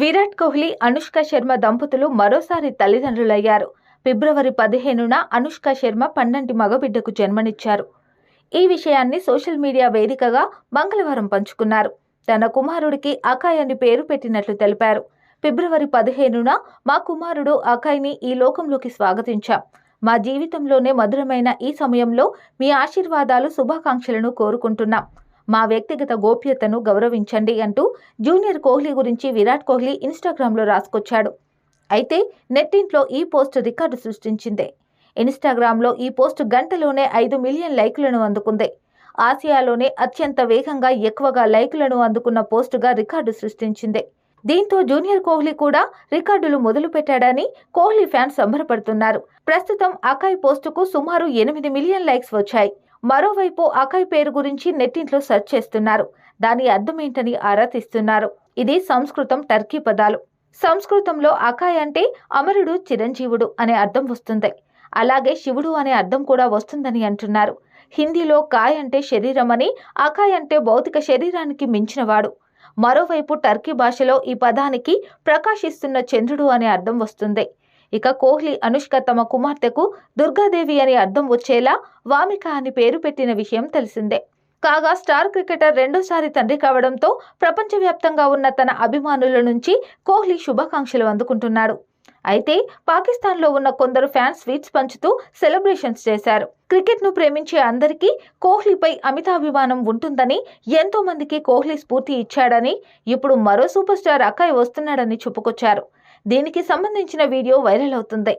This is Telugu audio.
విరాట్ కోహ్లీ అనుష్క శర్మ దంపతులు మరోసారి తల్లిదండ్రులయ్యారు. ఫిబ్రవరి పదిహేనున అనుష్క శర్మ పన్నంటి మగబిడ్డకు జన్మనిచ్చారు. ఈ విషయాన్ని సోషల్ మీడియా వేదికగా మంగళవారం పంచుకున్నారు. తన కుమారుడికి అకాయ్ అని పేరు పెట్టినట్లు తెలిపారు. ఫిబ్రవరి పదిహేనున మా కుమారుడు అకాయ్ని ఈ లోకంలోకి స్వాగతించాం. మా జీవితంలోనే మధురమైన ఈ సమయంలో మీ ఆశీర్వాదాలు శుభాకాంక్షలను కోరుకుంటున్నాం. మా వ్యక్తిగత గోప్యతను గౌరవించండి అంటూ జూనియర్ కోహ్లీ గురించి విరాట్ కోహ్లీ ఇన్స్టాగ్రామ్లో రాసుకొచ్చాడు. అయితే నెట్టింట్లో ఈ పోస్ట్ రికార్డు సృష్టించింది. ఇన్స్టాగ్రామ్లో ఈ పోస్ట్ గంటలోనే ఐదు మిలియన్ లైకులను అందుకుంది. ఆసియాలోనే అత్యంత వేగంగా ఎక్కువగా లైకులను అందుకున్న పోస్టుగా రికార్డు సృష్టించింది. దీంతో జూనియర్ కోహ్లీ కూడా రికార్డులు మొదలుపెట్టాడని కోహ్లీ ఫ్యాన్స్ సంబరపడుతున్నారు. ప్రస్తుతం అకాయ్ పోస్టుకు సుమారు ఎనిమిది మిలియన్ లైక్స్ వచ్చాయి. మరోవైపు అకాయ్ పేరు గురించి నెట్టింట్లో సెర్చ్ చేస్తున్నారు. దాని అర్థమేంటని ఆరా తీస్తున్నారు. ఇది సంస్కృతం టర్కీ పదాలు. సంస్కృతంలో అకాయ్ అంటే అమరుడు చిరంజీవుడు అనే అర్థం వస్తుంది. అలాగే శివుడు అనే అర్థం కూడా వస్తుందని అంటున్నారు. హిందీలో కాయ్ అంటే శరీరం అని అకాయ్ అంటే భౌతిక శరీరానికి మించినవాడు. మరోవైపు టర్కీ భాషలో ఈ పదానికి ప్రకాశిస్తున్న చంద్రుడు అనే అర్థం వస్తుంది. ఇక కోహ్లీ అనుష్క తమ కుమార్తెకు దుర్గాదేవి అని అర్థం వచ్చేలా వామిక అని పేరు పెట్టిన విషయం తెలిసిందే. కాగా స్టార్ క్రికెటర్ రెండోసారి తండ్రి కావడంతో ప్రపంచవ్యాప్తంగా ఉన్న తన అభిమానుల నుంచి కోహ్లీ శుభాకాంక్షలు అందుకుంటున్నాడు. అయితే పాకిస్తాన్లో ఉన్న కొందరు ఫ్యాన్స్ స్వీట్స్ పంచుతూ సెలబ్రేషన్స్ చేశారు. క్రికెట్ను ప్రేమించే అందరికీ కోహ్లీపై అమితాభిమానం ఉంటుందని ఎంతో మందికి కోహ్లీ స్ఫూర్తి ఇచ్చాడని ఇప్పుడు మరో సూపర్ స్టార్ అకాయ్ వస్తున్నాడని చెప్పుకొచ్చారు. దీనికి సంబంధించిన వీడియో వైరల్ అవుతుంది.